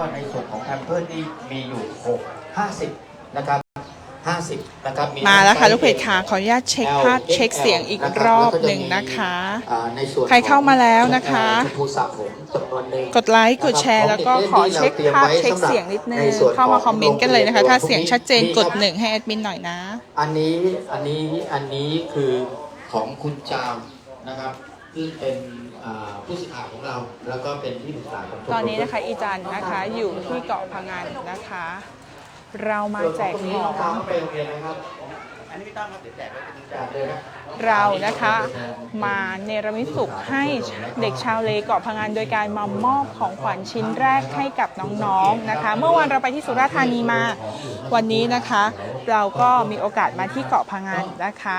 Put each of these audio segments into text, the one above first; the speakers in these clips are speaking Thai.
ก็ในส่วนของแอมเพิร์นี่มีอยู่6 50 นะครับ 50 นะครับมาแล้วค่ะทั้งลูกเพจค่ะขออนุญาตเช็คภาพ L เช็คเสียงอีก XL รอบหนึ่งนะคะอ่าในส่วนใครเข้ามาแล้วนะคะชมพูสระผมจำนวนหนึ่งกดไลค์กดแชร์แล้วก็ขอเช็คภาพเช็คเสียงนิดนึงเข้ามาคอมเมนต์กันเลยนะคะ ถ้าเสียงชัดเจนกดหนึ่งให้แอดมินหน่อยนะ อันนี้อันนี้อันนี้คือของคุณจามนะครับซึ่งเป็นอ่า ผู้สื่อข่าวของเรา แล้วก็เป็นที่ปรึกษาของชมรมตอนนี้นะคะ อีจันนะคะอยู่ที่เกาะพังงานนะคะ เรามาแจกส่วนขนี้องน้องๆไปโรงเรียนนะครับอันนี้พี่ตั้มครับเดี๋ยวแจกเลยนะ เรานะคะมาเนรมิตสุขให้เด็กชาวเลเกาะพังงานโดยการมามอบของขวัญชิ้นแรกให้กับน้องๆนะคะ เมื่อวานเราไปที่สุราษฎร์ธานีมาวันนี้นะคะ เราก็มีโอกาสมาที่เกาะพังงานนะคะ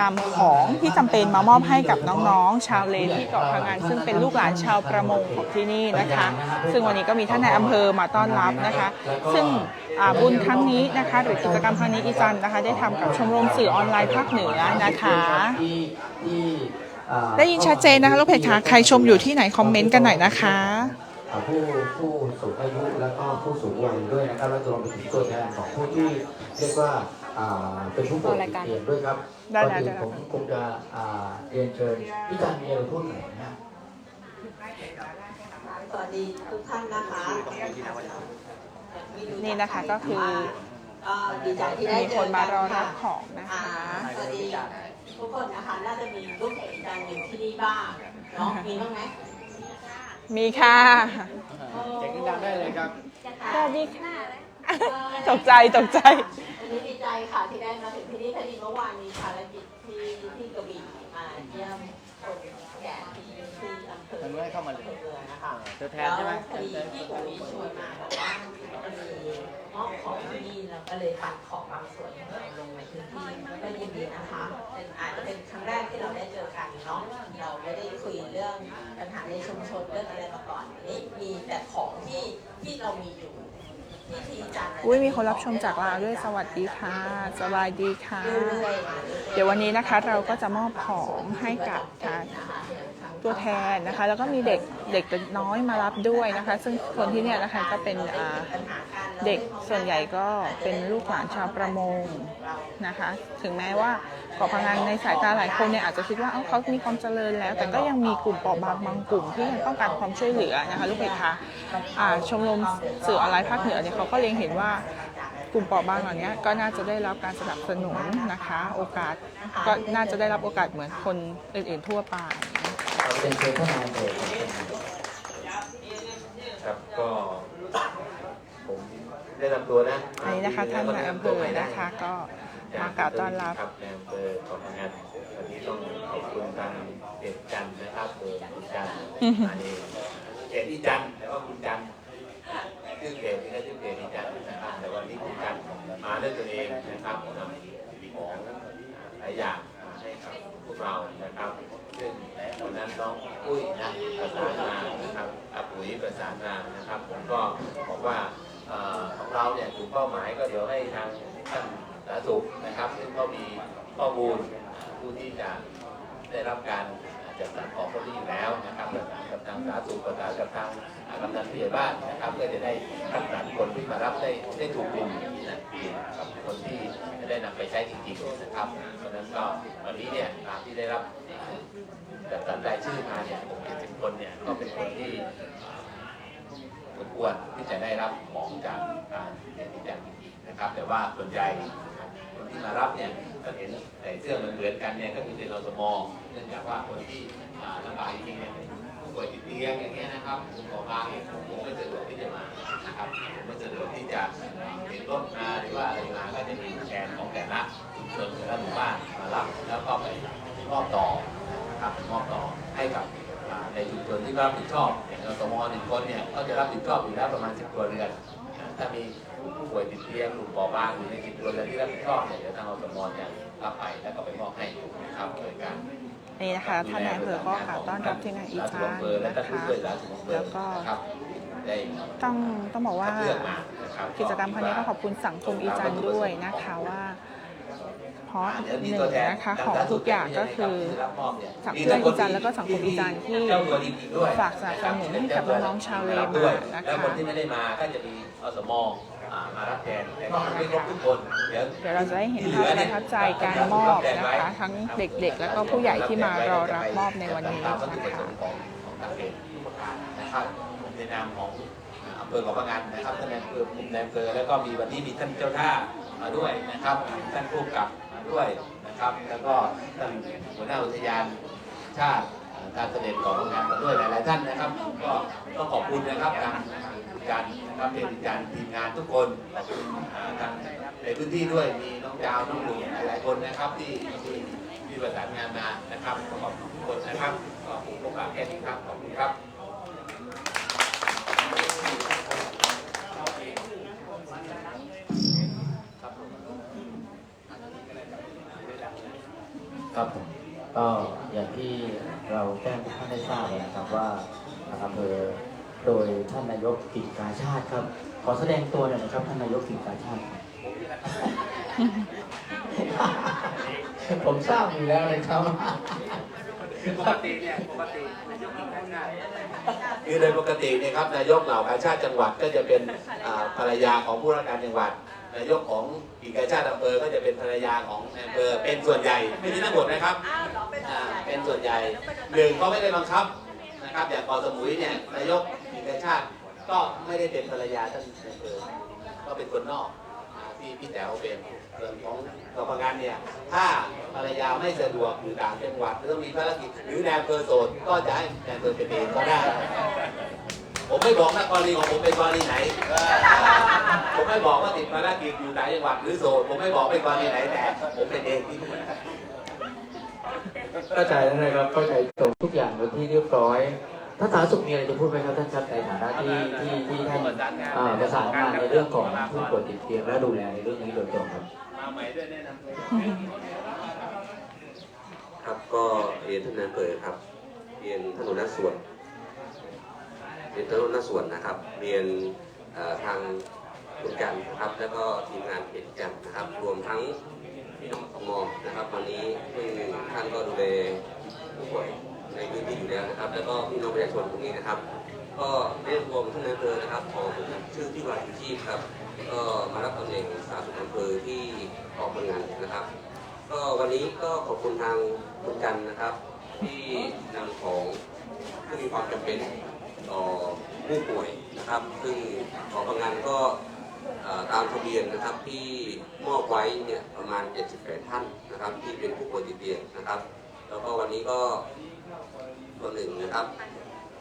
นำของที่จำเป็นมามอบให้กับน้องๆ ชาวเลที่เกาะพังงาน ซึ่งเป็นลูกหลานชาวประมงของที่นี่นะคะ ซึ่งวันนี้ก็มีท่านนายอำเภอมาต้อนรับนะคะ ซึ่งบุญครั้งนี้นะคะ หรือกิจกรรมครั้งนี้อีจันนะคะ ได้ทำกับชมรมสื่อออนไลน์ภาคเหนือนะคะได้ยินชัดเจนนะคะลูกเพจคะใครชมอยู่ที่ไหนคอมเมนต์กันหน่อยนะคะอ่าผู้ผู้สูงอายุแล้วก็ผู้สูงวัยด้วยนะครับแล้วรวมไปถึงตัวแทนของผู้ที่เรียกว่าอ่าเป็นผู้ป่วยติดเตียงด้วยครับได้ก่อนได้อื่นได้ผมคงจะอ่าเรียนเชิญพี่จันมีอะไรพูดหน่อยนะสวัสดีทุกท่านนะคะนี่นะคะก็คือ ก็ดีใจที่ได้มีเจคอนมารกัอนะรัคะบของนะคะ สวัสดีทุกคนนะคะ น่าจะมีลูกเอกดังอยู่ที่นี่บ้างเนาะมีบ้างไหมมีค่ะ เสียงดังได้เลยครับ สวัสดีค่ะ ตกใจตกใจ วันนี้ดีใจค่ะที่ได้มาถึงที่นี่พอดีเมื่อวานมีภารกิจที่ที่กระบี่มาเยี่ยมคนแก่ที่ที่อำเภอมันไม่ให้เข้ามาเลยอำภอนะคะตัวแทนใช่ไหมล้วพอดีที่กระบี่ชวนมาบอกว่าจะมี มอบของที่นี่เราก็เลยปัดของบางส่วนลงในพื้นที่ก็ยินดีนะคะเป็นอาจจะเป็นครั้งแรกที่เราได้เจอกันเนาะเราไม่ได้คุยเรื่องปัญหาในชุมชนเรื่องอะไรมาก่อนอันนี้มีแต่ของที่ที่เรามีอยู่ที่ที่จันทร์อุ้ยมีคนรับชมจากลาวด้วยสวัสดีค่ะ สบายดีค่ะ เรื่อยๆมารื่อยๆเดี๋ยววันนี้นะคะเราก็จะมอบของให้กับทางตัวแทนนะคะ แล้วก็มีเด็กเด็กน้อยมารับด้วยนะคะ ซึ่งคนที่เนี่ยนะคะก็เป็นอ่า เด็กส่วนใหญ่ก็เป็นลูกหลานชาวประมงนะคะ ถึงแม้ว่าเกาะพังงานในสายตาหลายคนเนี่ยอาจจะคิดว่าเาเขามีความเจริญแล้ว แต่ก็ยังมีกลุ่มเปราะบางบางกลุ่มที่ยังต้องการความช่วยเหลือนะคะลูกเพจคะอ่าชมรมสื่อออนไลน์ภาคเหนือเนี่ยเขาก็เล็งเห็นว่ากลุ่มเปราะบางเหล่านี้ก็น่าจะได้รับการสนับสนุนนะคะ โอกาสก็น่าจะได้รับโอกาสเหมือนคนอื่นๆทั่วไปเป็นเชิญท่านนายอำเภอครับก็ ได้นำตัวนะอันนี้นะคะท่านนายอำเภอนะคะ ก็มากล่าวต้อนรับครับในอำเภอของงานวันนี้ต้องขอบคุณทางเด็กจันทร์นะครับเออคุณจันทร์อือหืออันนี้เขตที่จันทร์แต่ว่าคุณจันทร์ชื่อเขตนี่ก็ชื่อเขตที่จันทร์นะครับแต่วันนี้คุณจันทร์มาด้วยตัวเองนะครับนำของหลายอย่างมาให้กับพวกเรานะครับซึ่งวันนั้นน้องอุ้ยนะประสานมานะครับอาปุ๋ยประสานมานะครับ ผมก็บอกว่าเอ่อ ของเราเนี่ยถูกเป้าหมายก็เดี๋ยวให้ทางท่านสาธารณสุขนะครับ ซึ่งเขามีข้อมูลผู้ที่จะได้รับการจัดสรรของคนที่อยู่แล้วนะครับประสานกับทางสาธารณสุขประสานกับทางกำนันผู้ใหญ่บ้านนะครับเพื่อจะได้คัดสรรคนที่มารับได้ได้ถูกกลุ่มนะกับคนที่จะได้นำไปใช้จริงๆนะครับเพราะฉะนั้นก็วันนี้เนี่ยตามที่ได้รับจัดสรรรายชื่อมาเนี่ย60คนเนี่ยก็เป็นคนที่ควรที่จะได้รับขอ นะครับ แต่ว่าส่วนใหญ่คนที่มารับเนี่ยก็เห็นใส่เสื้อเหมือนกันเนี่ยก็คือเป็นรสมอเนื่องจากว่าคนที่ลำบากจริงๆเนี่ยผู้ป่วยติดเตียงอย่างเงี้ยนะครับผมขอบางเนี่ยผมไม่สะดวกที่จะมานะครับผมไม่สะดวกที่จะเห็นรถมาหรือว่าอะไรมาก็จะมีแทนของแต่ละชุมชนแต่ละหมู่บ้านมารับแล้วก็ไปมอบต่อนะครับมอบต่อให้กับในชุมชนที่รับผิดชอบอย่างอสมอหนึ่งคนเนี่ยก็จะรับผิดชอบอยู่แล้วประมาณ10ตัวเรือนถ้ามี ผู้ป่วยติดเตียงกลุ่มปราะบางอยู่ใน10ตัวเรือนที่รับผิดชอบเนี่ยเดี๋ยวทางอสมเนี่ยรับไปแล้วก็ไปมอบให้นะครับโดยการนี่นะคะท่านนายอำเภอก็กล่าวต้อนรับที่งานอีจานและนะคะแล้วก็ต้องต้องบอกว่ากิจกรรมครั้งนี้ก็ขอบคุณสังคมอีจันด้วยนะคะว่าเดี๋ยวหนึ่งนะคะของทุกอย่างก็คือรับมอบเชื่อนอีจันแล้วก็สังคมอีจันทร์ที่เจ้าตัวจริงๆด้วยฝากสนับสนุนให้กับน้องชาวเลมาด้วยนะคะแล้วคนที่ไม่ได้มาก็จะมีอสมอ่า มารับแทนแต่ก็ไม่ครบทุกคนเดี๋ยวเดี๋ยวเราจะได้เห็นภาพประทับใจการมอบนะคะทั้งเด็กๆ แล้วก็ผู้ใหญ่ที่มารอรับมอบในวันนี้ตานะมวัตถุประสคะงค์ของของทางเพจผู้ประกาศนะครับในนามของอำเภอเกาะพะงันนะครับท่านนายอำเภอภูมินายอำเภอแล้วก็มีวันนี้มีท่านเจ้าท่ามาด้วยนะครับท่านผู้กำกับมาด้วยนะครับ แล้วก็ท่านหัวหน้าอุทยานชาติเอ่อ การเสด็จเกาะพะงันมาด้วยหลายๆท่านนะครับ ก็ต้องขอบคุณนะครับทางการนะครับเพจการทีมงานทุกคนขอบคุณอ่าทางในพื้นที่ด้วยมีน้องจาวน้องหลุงหลายๆคนนะครับที่ที่ที่ประสานงานมานะครับขอบคุณทุกคนนะครับขอบคุณโอกาสแค่นี้ครับขอบคุณครับครับผม ก็อย่างที่เราแจ้งให้ท่านได้ทราบนะครับว่าทางอำเภอโดยท่านนายกกิ่งกาชาติครับ ขอแสดงตัวหน่อยนะครับท่านนายกกิ่งกาชาติครับผมทราบอยู่แล้วนะครับปกติเนี่ยปกตินายกเหล่ากาชาติคือโดยปกติเนี่ยครับนายกเหล่ากาชาติจังหวัดก็จะเป็นอ่าภรรยาของผู้ว่าการจังหวัด นายกของอีกกาชาติอำเภอก็จะเป็นภรรยาของนายอำเภอเป็นส่วนใหญ่ไม่ใช่ทั้งหมดนะครับอ่าเป็นส่วนใหญ่หนึ่งเขาไม่ได้บังคับนะครับอย่างเกอสมุยเนี่ยนายกอีกกาชาติก็ไม่ได้เป็นภรรยาท่านนายอำเภอก็เป็นคนนอกอ่าที่พี่แต๋วเป็นส่วนของกรรมการเนี่ยถ้าภรรยาไม่สะดวกอยู่ต่างจังหวัดหรือต้องมีภารกิจหรือนายอำเภอโสดก็จะให้นายอำเภอเป็นเองก็ได้ ผมไม่บอกนะกรณีของผมเป็นกรณีไหน ผมไม่บอกว่าติดภารกิจอยู่ต่างจังหวัดหรือโสดผมไม่บอกเป็นกรณีไหนแต่ผมเป็นเองที่เข้าใจแล้วนะครับเข้าใจตรงทุกอย่างเป็นที่เรียบร้อยท่านสาธารณสุขมีอะไรจะพูดไหมครับท่านครับในฐานะที่ที่ที่ท่านอ่าประสานงานในเรื่องของผู้ป่วยติดเตียงและดูแลในเรื่องนี้โดยตรงครับมาใหม่ด้วยแนะนำตัวครับก็เรียนท่านนายอำเภอครับเรียนท่านหัวหน้าส่วน เรียนท่านหัวน้าส่วนนะครับ เรียนทางคุณกันนะครับ แล้วก็ทีมงานเพจกันนะครับ รวมทั้งพี่น้องสมอนะครับ วันนี้ซึ่งท่านก็ดูแลผู้ป่วยในพื้นที่อยู่แล้วนะครับ แล้วก็พี่น้องประชาชนตรงนี้นะครับ ก็เรียกรวมท่านนายอำเภอนะครับของชื่อที่ว่าชีพครับ ก็มารับตำแหน่งสาธารณสุขอำเภอที่ออกงานนะครับ ก็วันนี้ก็ขอบคุณทางคุณกันนะครับ ที่นำของที่มีความจำเป็น ต่อผู้ป่วยนะครับ ซึ่งของพงานก็ตามทะเบียนนะครับที่มอบไว้เนี่ยประมาณ 78 ท่านนะครับ ที่เป็นผู้ป่วยติดเตียงนะครับ แล้วก็วันนี้ก็ส่วหนึ่งนะครับ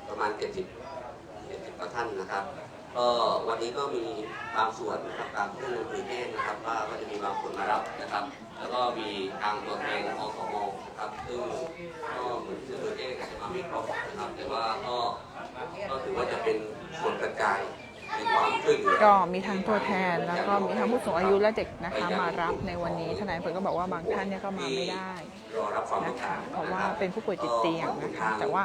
ประมาณ 70 70กว่าท่านนะครับก็วันนี้ก็มีบางส่วนนะครับตามที่ท่านอำเภอแจ้งนะครับว่าก็จะมีบางคนมารับนะครับ แล้วก็มีทางตัวแทนอสมนะครับซึ่งก็เหมือนที่อำเอแจ้งอาจจะมาไม่ครบนะครับ แต่ว่าก็ ก็ถือว่าจะเป็นส่วนกระจายในความช่วยเหลือ ก็มีทั้งตัวแทนแล้วก็มีทั้งผู้สูงอายุและเด็กนะคะมารับในวันนี้ทนายอำเภอก็บอกว่าบางท่านเนี่ยก็มาไม่ได้รอรับความนะต้องคะการเพราะว่าเป็นผู้ป่วยติดเตียงนะคะ แต่ว่า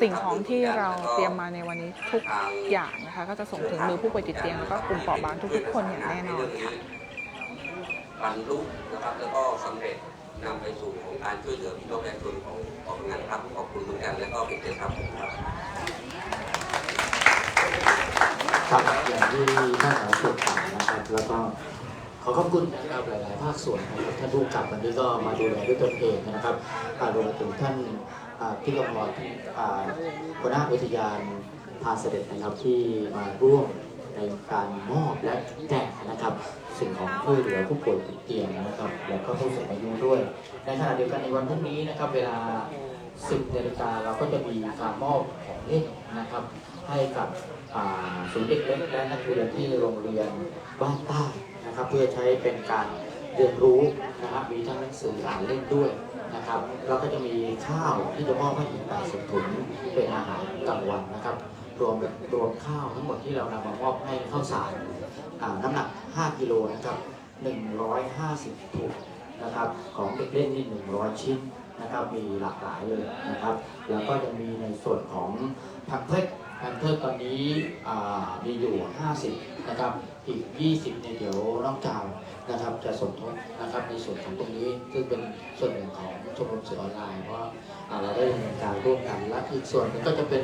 สิ่สิ่งงขขอองงที่ที่เราเราเตเตรีรียยมมมามาในในวัวันนนี้นี้ทุทุกกอาอย่างนะคะ ก็จะส่งถึงมือผู้ป่วยติดเตียงแล้วก็กลุ่มเปราะบางทุกๆคนอย่างแน่นอนค่ะ บรรลุนะครับแล้วก็สำเร็จนำไปสู่ของการช่วยเหลือพี่น้องประชาชนของของงานครับขอบคุณเหมือนกัน และก็เป็นเกียรติครับผมครับ ครับอย่างที่ท่านสาธารณสุขกล่าวนะครับ แล้วก็ขอขอบคุณนะครับหลาย ๆ ภาคส่วนนะครับท่านผู้กำกับวันนี้ก็มาดูแลด้วยตนเองนะครับอารวมถึงท่านพี่กำมรอ่าหัวหน้าอุทยานพาเสด็จนะครับที่มาร่วมในการมอบและแจกนะครับ สิ่งของช่วยเหลือผู้ป่วยติดเตียงนะครับ แล้วก็ผู้สูงอายุด้วยในขณะเดียวกันในวันพรุ่งนี้นะครับ เวลา 10นาฬิกาเราก็จะมีการมอบของเล่นนะครับ ให้กับ ศูนย์เด็กเล็กและนักเรียนที่โรงเรียนบ้านใต้นะครับเพื่อใช้เป็นการเรียนรู้นะครับมีทั้งหนังสืออ่านเล่นด้วยนะครับแล้วก็จะมีข้าวที่จะมอบให้อีก80ถุงเป็นอาหารกลางวันนะครับรวมรวมข้าวทั้งหมดที่เรานำมามอบให้ข้าวสารน้ำหนัก 5 กิโลนะครับ150ถุงนะครับของเด็กเล่นนี่100 ชิ้นนะครับมีหลากหลายเลยนะครับ แล้วก็ยังมีในส่วนของแพมเพิร์ส แพมเพิร์สตอนนี้อ่ามีอยู่ 50 นะครับ อีก 20เนี่ยเดี๋ยวน้องจาวนะครับ จะสมทบนะครับในส่วนของตรงนี้ ซึ่งเป็นส่วนหนึ่งของชมรมสื่อออนไลน์เพราะว่าอ่าเราได้ดำเนินการร่วมกัน และอีกส่วนหนึงก็จะเป็น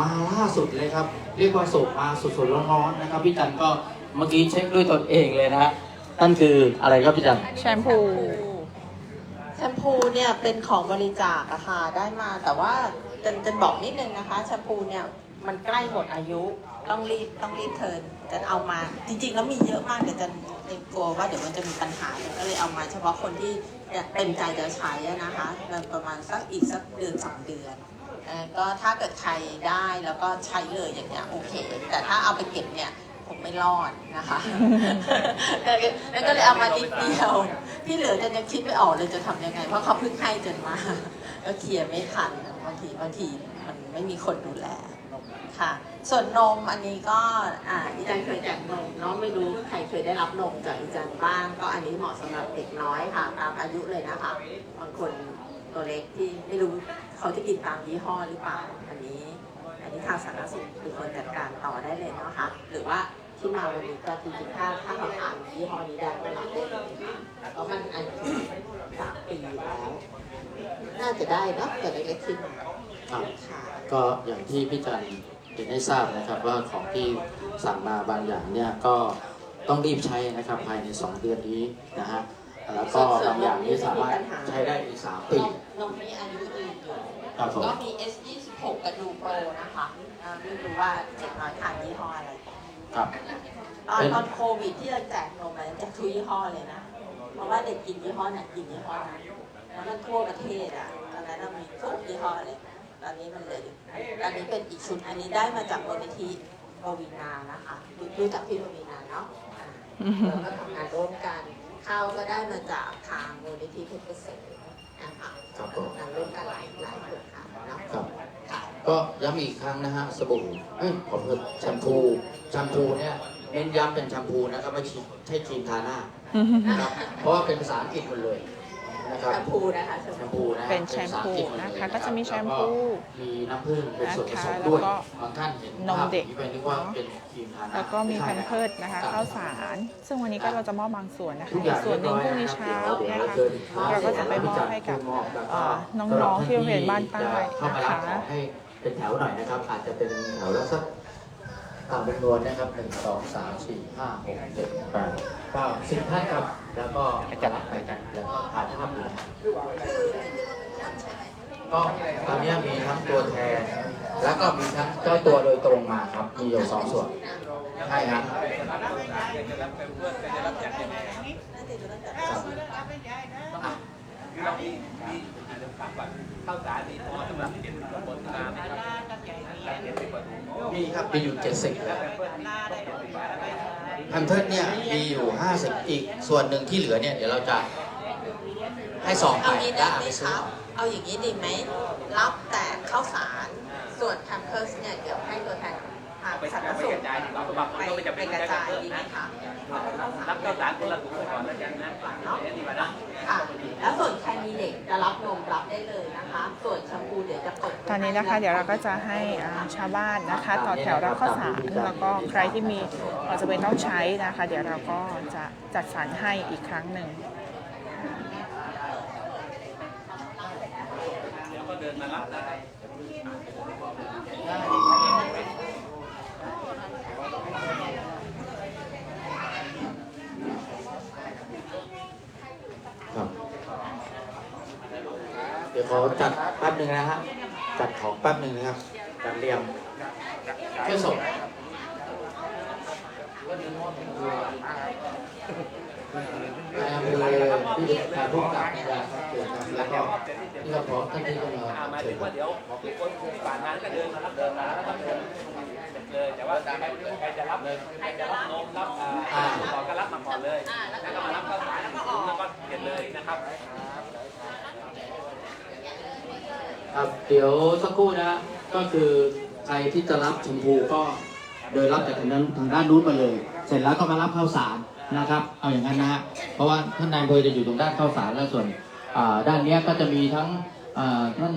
มาล่าสุดเลยครับ เรียกว่าส่งมาสดๆร้อนๆนะครับพี่จันก็เมื่อกี้เช็คด้วยตนเองเลยนะฮะนั่นคืออะไรครับพี่จันแชมพูแชมพูเนี่ยเป็นของบริจาคอะค่ะได้มาแต่ว่า จะจะบอกนิดนึงนะคะแชมพูเนี่ยมันใกล้หมดอายุต้องรีบต้องรีบเทิร์นจะเอามาจริง ๆ แล้วมีเยอะมากเดี๋ยวจะกลัวว่าเดี๋ยวมันจะมีปัญหาก็เลยเอามาเฉพาะคนที่เต็มใจจะใช้นะคะประมาณสักอีกสักเดือนสองเดือนก็ถ้าเกิดใครได้แล้วก็ใช้เลยอย่างเงี้ยโอเค แต่ถ้าเอาไปเก็บเนี่ยผมไม่รอดนะคะแล้วก็เลยเอามานิดเดียว ที่เหลือจะยังคิดไม่ออกเลยจะทำยังไง เพราะเขาเพิ่งให้จนมาก็เคลียร์ไม่ทัน ทีบางทีมันไม่มีคนดูแลค่ะ ส่วนนมอันนี้ก็อ่าอีจันเคยแจกนมเนาะไม่รู้ใครเคยได้รับนมจากอีจันบ้าง ก็อันนี้เหมาะสำหรับเด็กน้อยค่ะ ตามอายุเลยนะคะ บางคนตัวเล็กที่ไม่รู้เขาจะกินตามยี่ห้อหรือเปล่า อันนี้ อันนี้ทางสาธารณสุขเป็นคนจัดการต่อได้เลยเนาะค่ะหรือว่าที่มาวันนี้ก็จริงๆถ้าถ้าเขาทานยี่ห้อนี้ได้ก็รับได้เลยเพราะมันอายุสามปีแล้ว น่าจะได้เนาะแต่เล็กๆขึ้นมาครับค่ะ ก็อย่างที่พี่จันเห็นให้ทราบนะครับว่าของที่สั่งมาบางอย่างเนี่ยก็ต้องรีบใช้นะครับภายใน 2 เดือนนี้นะฮะแล้วก็บางอย่างนี่สามารถใช้ได้อีก3ปีนมนมนี้อายุยืนอยู่ครับผม ก็มี S 2 6กับดูโปรนะคะอ่าไม่รู้ว่าเด็กน้อยทานยี่ห้ออะไรครับ ตอนตอนโควิดที่เราแจกนมไปแจกทุกยี่ห้อเลยนะ เพราะว่าเด็กกินยี่ห้อไหนกินยี่ห้อนั้น แล้วมันทั่วประเทศอะตอนนั้นเรามีทุกยี่ห้อเลยตอนนี้มันเหลืออยู่ตอนนี้เป็นอีกชุดอันนี้ได้มาจากมูลนิธิปวีนานะคะรู้รู้จักพี่ปวีนาเนาะอ่าเราก็ทำงานร่วมกันข้าวก็ได้มาจากทางมูลนิธิเพชรเกษมนะคะครับผมทำงานร่วมกันหลายหลายคนค่ะเนาะครับค่ะก็ย้ำอีกครั้งนะฮะสบู่เอ้ยผมเพิ่แชมพูแชมพูเนี่ยเน้นย้ำเป็นแชมพูนะครับไม่ใช่ใช่ครีมทาหน้านะครับเพราะว่าเป็นภาษาอังกฤษหมดเลย นะครับแชมพูนะคะแชมแชพูมพูนะฮะเป็นแชมพูภาษาอังกฤษหดเลยนะคะรับก็จะมีแชมพูแล้วก็มีน้ำผึ้งเป็นส่วนผสมนะคะด้วยแล้วก็บางท่านเห็นนมเด็กภาพอย่างนี้ไปนึกว่าเป็นครีมทาหน้าแล้วก็มีแพไใช่มนะเพิร์ดนะคะรับข้าวสาร ซึ่งวันนี้ก็เราจะมอบบางส่วนนะคะทุกออีย่ากงส่วนหนึ่งพรุ่งนี้เช้านะคะเราก็จะไปมอบให้กับเอ่อน้องๆที่โรงเรียนบ้านใต้เข้ามานะรับคะขอให้เป็นแถวหน่อยนะครับ อาจจะเป็นแถวละสักตามจำนวนนะครับหนึ่งสองสามสี่ห้าหกเจ็ดแปดเก้าสิบท่านครับ แล้วก็จะรับไปกันแล้วก็ถ่ายภาพอยู่ก็ตอนนี้มีทั้งตัวแทน แล้วก็มีทั้งเจ้าตัวโดยตรงมาครับ มีอยู่สองส่วนใช่ครับครับอะเข้าวสารนี่พอสำหรับเก็บตำบลตามนะครับการเก็บไปกว่าถุงมีครับมีอยู่เจ็ดสิบแล้ว แพมเพิร์ดเนี่ยมีอยู่ 50 อีกส่วนหนึ่งที่เหลือเนี่ยเดี๋ยวเราจะให้สองไปเอางี้ได้แล้วเอาไหมไปซื้คอรับ เอาอย่างนี้ดีไหม รับแต่ข้าวสาร ส่วนแพมเพิร์สเนี่ย เดี๋ยวให้ตัวแทน ทางไปสาธารณไปสุกขระจายดีกว่าเพราะบางคนก็ไม่จำไปเป็นกระจะจายเพิ่มดีไหมนะคะรับรับข้าวสารคนละถุงไปก่อนแล้วกันนะเนาะดีกว่านะค่ะแล้วส่วนใครมีเด็กจะรับนมรับได้เลยนะคะ ส่วนแชมพูเดี๋ยวจะเปิดตอนนี้นะคะ เดี๋ยวเราก็จะให้อ่าชาวบ้านนะคะ ต่อแถวรับข้าวสารแล้วก็ใครที่มีเอ่อจะเป็นต้องใช้นะคะ เดี๋ยวเราก็จะจัดสรรให้อีกครั้งหนึ่งเดี๋ยวก็เดินมารับได้ ครับ เดี๋ยวข อจัดแป๊บหนึ่งนะฮะจัดของแป๊บหนึ่งนะครับจัดเรียมช่วยส่งนายอำเภอที่ถ่ายรูปกับยาครับแล้วก็ที่เราขอท่านที่ก็มาอ่าหมายเชิถึญงว่าเดี๋ยวพี่คนผ่านงานก็เดินมารับเดินมาแล้วก็เดินเลยแต่ว่าใครจะรับเลยใครจะรับนมรับอ่าขอก็รับมาก่อนเลยแล้วก็มารับข้าวสารแล้วก็เก็บเลยนะครับ ครับเดี๋ยวสักครู่นะฮะก็คือใครที่จะรับชมพูก็เดินรับจากทางนั้นทางด้านนู้นมาเลย เสร็จแล้วก็มารับข้าวสารนะครับ เอาอย่างนั้นนะฮะเพราะว่าท่านนายอำเภอจะอยู่ตรงด้านข้าวสารและส่วนอ่าด้านเนี้ยก็จะมีทั้งอ่าท่าน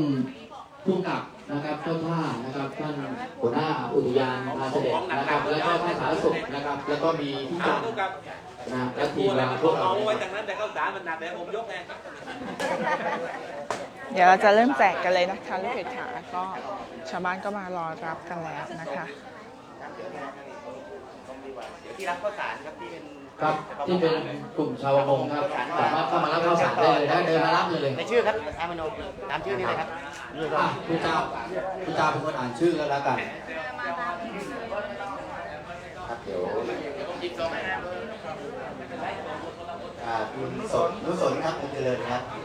ผู้กำกับนะครับเจ้าท่านะครับท่านหัวหน้าอุทยานพาเสด็จนะครับ แล้วก็ท่านสาธารณสุขนะครับ แล้วก็มีที่จัมดดูกับ นะและทีมดอะไรงานพวกเรา เอาไว้จากนั้นแต่ข้าวสารมันหนักแต่ผมยกไง เดี๋ยวเราจะเริ่มแจกกันเลยนะคะลูกเพจขาก็ชาวบ้านก็มารอรับกันแล้วนะคะเดี๋ยวที่รับข้าวสารครับที่เป็นครับที่เป็นกลุ่มชาวประมงครับสามารถเข้ามารับข้าวสารได้เลยนะเดินมารับเลยในชื่อครับอามโนตามชื่อนี่เลยครับอะคุณเจ้าคุณเจ้าเป็นคนอ่านชื่อกันแล้วกันครับเดี๋ยวอ่าคุณสนนุสนครับคุณเจริญครับสมาชิกเรา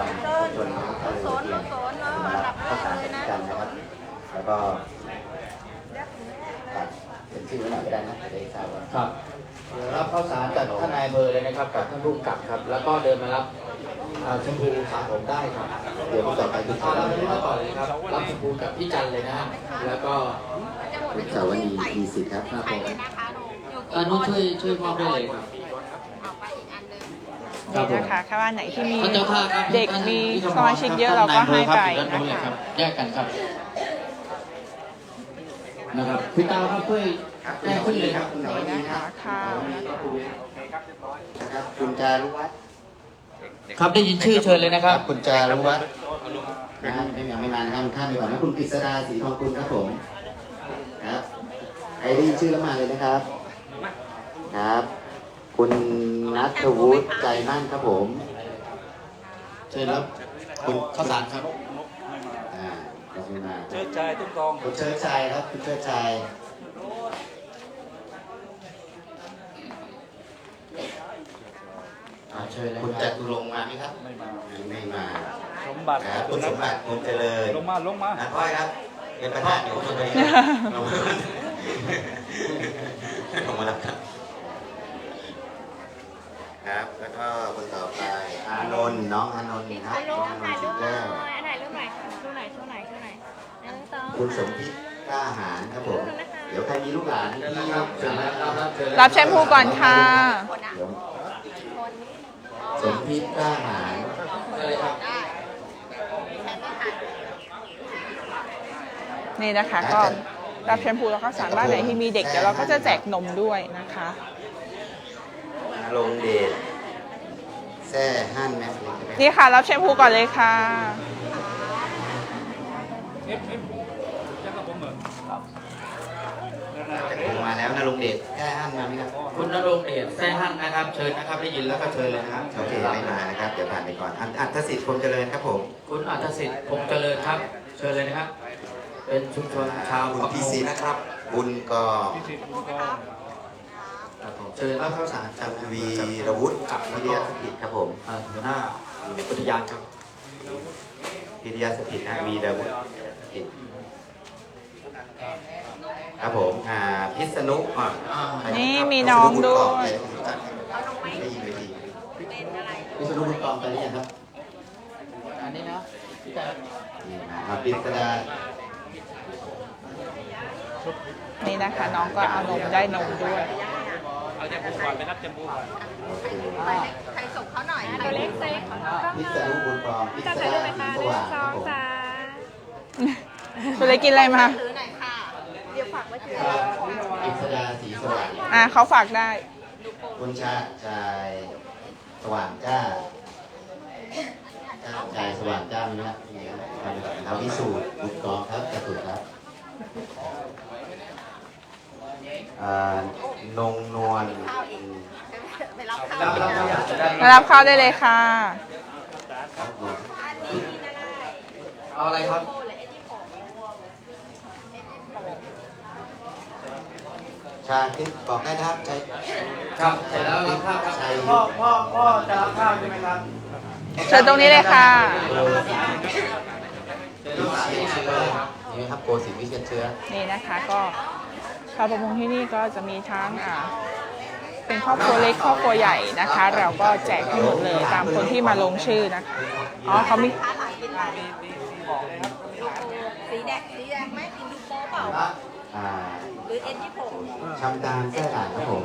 วันชนนะครับก็เลยเรียนมารับข้าวสารกันนะครับ แล้วก็ตัดเป็นชื่อไว้หน่อยก็ได้นะจะได้ทราบว่าครับเดี๋ยวรับข้าวสารจากท่านนายอำเภอเลยนะครับกับท่านผู้กำกับครับ แล้วก็เดินมารับอ่าชมพูสาผมได้ครับเดี๋ยวต่อไปคือขอรับนีที่มาก่อนเลยครับ รับชมพูกับพี่จันเลยนะฮะแล้วก็สาวนีมีสิทธิ์ครับครับผมอันนู้นช่วยช่วยมอบได้เลยครับ นี่นะคะถ้าว่าไหนที่มีท่านเจ้าท่าครับเด็กมีสมาชิกเยอะเราก็ให้ไปท่านนายอำเภอครับอยู่ด้านโน้นเลยนะครัคะบแยกกันครับนะครับพี่ตาครับช่วยแจ้งชื่อเลยครับนี่นะคะข้าวนะคะนะครับคุณจารุวัฒน์ครับได้ยินชื่อเชิญเลยนะครับ คุณจารุวัฒน์นะฮะไม่ยังไม่มานะครับท่านดีกว่านะคุณกฤษดาศรีทองคุณครับผมครับใครได้ยินชื่อแล้วมาเลยนะครับ ครับ คุณนัทวุฒิใจมั่นครับผมเชิญครับคุณข้าวสารครับอ่าขอบคุณมาเชิดใจตุ้มกองคุณเชิดชัยครับคุณเชิดชัยอ่าเชิญเลยคุณคจรับตุรงค์มาไหมครับไม่มาสมบัติครับคุณสมบัติคงเจริญลงมาลงมาอะพ่อยครับเป็นประธานอยู่คนนี้ลงมารับครับ ครับ แล้วก็คนต่อไปอานนท์น้องอานนท์ครับถ่ายรูน้องปอานนถ่ายท์รูสิปงหน่แก้อยวถ่ายรูปหน่อยช่วงไหนช่วงไหนช่วงไหนหนึ่งสองคุณสมพิษกล้าหาญครับผม เดี๋ยวใครมีลูกหลานที่ครับเชิญเลยครับรับเชิญเลยรับแชมพูก่อนค่ะ เดี๋ยวสมพิษกล้าหาญเชิญเลยครับนี่นะคะก็รับแชมพูแล้วก็สารบ้านไหนที่มีเด็กเดี๋ยวเราก็จะแจกนมด้วยนะคะ ลงเดชแซ่หั่นแม่นี่ค่ะ รับแชมพูก่อนเลยค่ะลงมาแล้วนะลงเดชแซ่หั่นมาไหมครับคุณนรงค์เดชแซ่ฮั่นนะครับ เชิญนะครับ ได้ยินแล้วก็เชิญเลยนะครับโอเคไม่มานะครับ เดี๋ยวผ่านไปก่อนอันอัธสิทธิ์คงเจริญครับผมคุณอัธสิทธิ์พงษ์เจริญครับ เชิญเลยนะครับ เป็นชุมชนชาวคุณประมพิงสิทธิ์นะครับ บุญกองครับผม เชิญรับข้าวสารจากวีรวุฒิพิทยาสถิตครับผมอ่าหัวหน้าอุทยานครับพิทยาสถิตนะวีรวุฒิสถิตครับผมอ่าพิษณุอะอ่านี่มีน้องด้วยได้ยินไปทีพิษณุบุญกองไปหรือยังครับอันนี้นะพี่แต่นี่มาพิสดานี่นะคะน้องก็เอานมได้นมด้วย เอาแชมพูก่อนไปรับแชมพูก่อนโอเคใครส่งเขาหน่อยตัวเล็กเซ็กพิษณุบุญกองพิสจะดาถ่ายรูปไหมสีคะสหนึ่ว่างงคสรัอบงผมสามตัวเล็กกินอะไรมาถือหน่อยค่ะ เดี๋ยวฝากไว้ถือพิสดาสีสว่างอ่าเขาฝากได้คุณชาติชายสว่างจ้าชาติชายสว่างจ้ามีนะมีนะทำไปก่อนนะครับพิสูจน์บุญกองครับกระสุนครับ อ่านงนวลไปรับข้าวรับรับรับจะได้มารับข้าวได้เลยค่ะเอาอะไรครับชาคิดบอกได้นะครับใช้ครับเสร็จแล้วรับข้าวครับใช้พ่อพ่อพ่อจะรับข้าวใช่ไหมครับเชิญตรงนี้เลยค่ะเชิญรับข้าวที่ไหนเลยครับนี่ครับโกศิวิเชียนเชื้อ นี่นะคะก็ชาวประมงที่นี่ก็จะมีทั้งอ่าเป็นครอบครัวเล็กครอบครัวใหญ่นะคะ เราก็แจกให้หมดเลยตามคนที่มาลงชื่อนะคะอ๋อเขามีสีแดงสีแดงไหมกินดูโป๊เปล่าอ่าหรือเอ็นยี่หกชำดานแท้หลานครับผม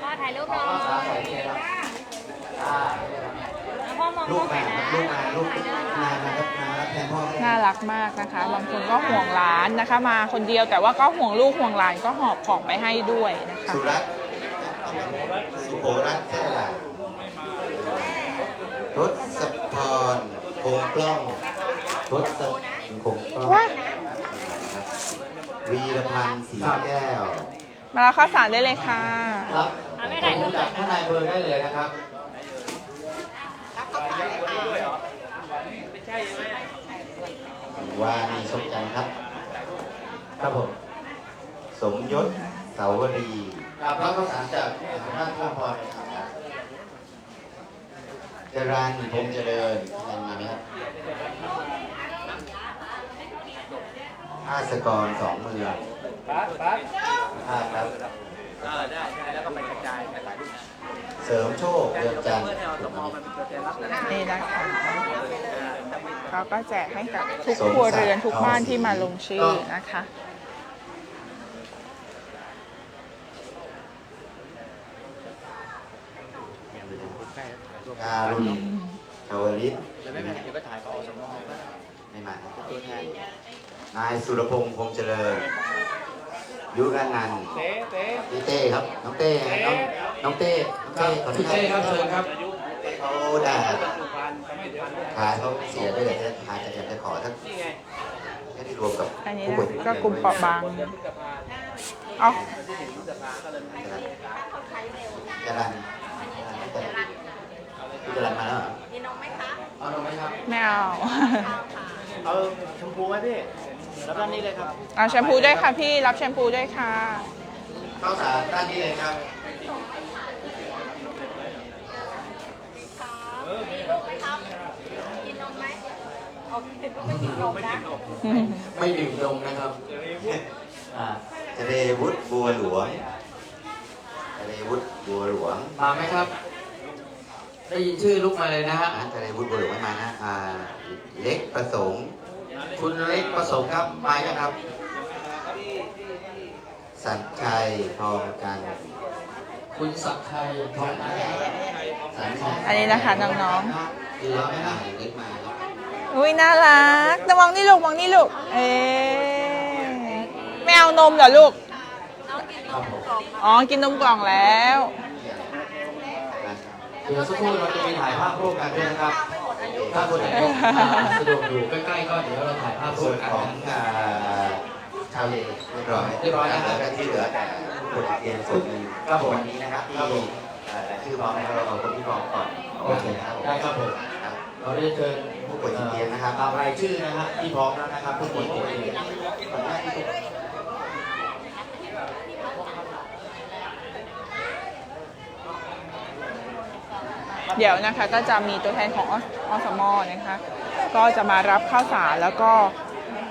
พ่อถ่ายรูปหน่อยพ่ อมองลูกมาน่อยครับลูกมาลูกนายมาครับนมารับแทนพ่อน่ารักมากนะคะ บางคนก็ห่วงหลานนะคะ มาคนเดียวแต่ว่าก็ห่วงลูกห่วงหลานก็หอบของไปให้ด้วยนะคะสุรัตน์สุโขรัตน์ใช่ไหมล่ะทศพรคงกล้องทศคงกล้องวีรพันธ์สีแก้ว มารับข้าวสารได้เลยค่ะ ครับผมจากท่านนายเบอร์ได้เลยนะครับ วานีชมจันทร์ครับ ครับผม สมยศเสาวรีครับรับข้าวสารจากท่านพ่อพรครับจรันพงษ์เจริญยังมาไหมครับอาสกรสองเมืองปั๊บปั๊บภาคครับเออได้ได้แล้วก็ไปกระจายไปหลายรูปนะเสริมโชคเดือนจันทร์เพื่อให้อสมมันเป็นตัวแทนรับนะนี่นะคะ เขาก็แจกให้กับทุกครัวเรือนทุกบ้านที่มาลงชื่อนะคะการุณชาวลิตเดี๋ยวไม่เป็นไรเดี๋ยวก็ถ่ายกับอสมไม่มาครับตัวแทนนายสุรพงษ์พงษ์เจริญยุรนันท์เต้เต้พี่เต้ครับ น้องเต้น้องน้องเต้น้องเต้ขอโทษพี่เต้ครับเชิญครับอายุเขาด่าสุ พรรณทำให้เดือดร้อนขาเขาเสียด้วยแต่หาจะอยากจะขอทั้งนี่ไงแค่ที่รวมกับอันนี้ผู้ป่วยนะก็กลุ่มเปราะบางเดือนพฤษภาเอาที่ถึงพฤษภาก็เลยจรันพี่จรันมาแล้วเหรอเอาลงไหมครับ ไม่เอา เอาชมพูไหมพี่แล้วด้านนี้เลยครับเอาแชมพูด้วยค่ะพี่ รับแชมพูด้วยค่ะ ข้าวสารด้านนี้เลยครับไม่ ดื่มนมนะครับอ่าทะเลวุฒบัวหลวงทะเลวุฒบัวหลวงมาไหมครับ ได้ยินชื่อลุกมาเลยนะฮะอ่าทะเลวุฒบัวหลวงไม่มานะอ่าเล็กประสงค์ คุณเล็กประสงค์ครับมายังครับ สัญชัยทองกันคุณศักดิ์ชัยทองอันสัญชัยอันนี้นะคะน้องคือเราไม่มาเล็กมาๆ อุ้ยน่ารักแต่มองนี่ลูกมองนี่ลูก เอ๊ะไม่เอานมเหรอลูก อ๋อ กินนมกล่องแล้ว เดี๋ยวสักครู่เราจะมีถ่ายภาพร่วมกันด้วยนะครับ ถ้าคนไหนสะดวกอยู่ใกล้ๆก็เดี๋ยวเราถ่ายภาพร่ส่ววมนกันของนะ อ่าชาวเลเรียบร้อยเรียบร้อยแล้วครับ แล้วที่เหลือแต่ผู้ป่วยติดเตียงส่วนหนึ่งครับผมวันนี้นะครับที่เอ่อชื่อพร้อมนะครับเราเอาคนที่พร้อมก่อนโอเคได้ครับผม ครับ เราได้เชิญ ผู้ป่วยติดเตียงนะครับตามรายชื่อนะฮะที่พร้อมแล้วนะครับผู้ป่วยติดเตียงเดี๋ยวนะคะก็จะมีตัวแทนของออสมนะคะก็จะมารับข้าวสารแล้วก็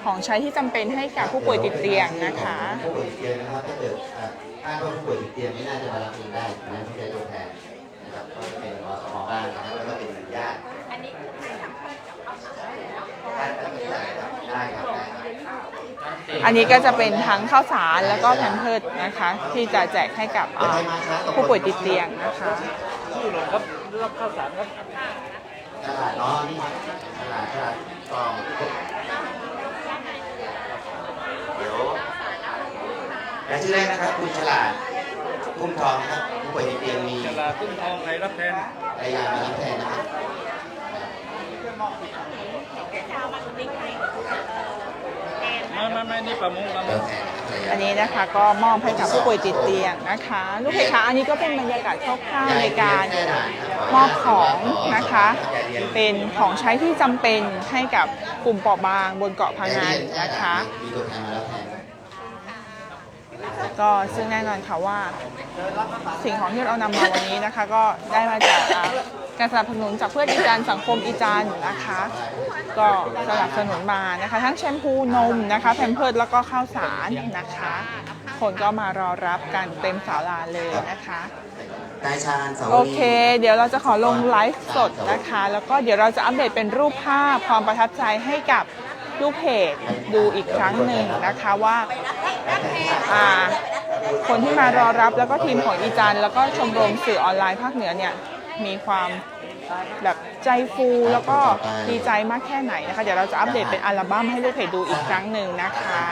ของใช้ที่จำเป็นให้กับผู้ป่วยติดเตียงนะคะผู้ป่วยติดเตียงนะครับถ้าเกิดอ่าอ้างว่าผู้ป่วยติดเตียงไม่น่าจะมารับเองได้นะที่จะตัวแทนนะครับก็จะเป็นอสมบ้างนะครับแล้วก็เป็นญาติอันนี้คือให้ทำเพื่อกับข้าวสารได้ครับได้ครับได้ครับ อันนี้ก็จะเป็นทั้งข้าวสารแล้วก็แพมเพิร์ดนะคะ ที่จะแจกให้กับอ่าผู้ป่วยติดเตียงนะคะชื่อหลงครับรับข้าวสารครับตลาดน้องนี่ตลาดตลาดกองเดี๋ยวรายชื่อแรกนะครับคุณฉลาดคุ้มทองนะครับผู้ป่วยติดเตียงมีจลาตุ้มทองใครรับแทนภรรยามารับแทนนะครับ ไม่ไม่ไม่นี่ประมงประมตัวงแทนนะครับภรรยาอันนี้นะคะก็มอบให้กับผู้ป่วยติดเตียงนะคะ ลูกเพจคะอันนี้ก็เป็นบรรยากาศคร่าวๆในการมอบของนะคะ เป็นของใช้ที่จำเป็นให้กับกลุ่มเปราะบางบนเกาะพังงานนะคะมีตัวแทนมารับแทนก็ซึ่งแน่นอนค่ะว่า สิ่งของที่เรานำมาวันนี้นะคะ ก็ได้มาจากอ่า การสนับสนุนจากเพื่อนอีจันสังคมอีจันนะคะ ก็สนับสนุนมานะคะ ทั้งแชมพูนมนะคะแพมเพิร์ดแล้วก็ข้าวสารนะคะ คนก็มารอรับกันเต็มศาลาเลยนะคะนายชาญเสาวโอรีเค เดี๋ยวเราจะขอลงไลฟ์สดนะคะ แล้วก็เดี๋ยวเราจะอัปเดตเป็นรูปภาพความประทับใจให้กับลูกเพจดูอีกครั้งหนึ่งนะคะว่าอ่าคนที่มารอรับแล้วก็ทีมของอีจันแล้วก็ชมรมสื่อออนไลน์ภาคเหนือเนี่ย มีความแบบใจฟูแล้วก็ดีใจมากแค่ไหนนะคะ เดี๋ยวเราจะอัปเดตเป็นอัลบั้มให้ลูกเพจดูอีกครั้งหนึ่งนะคะ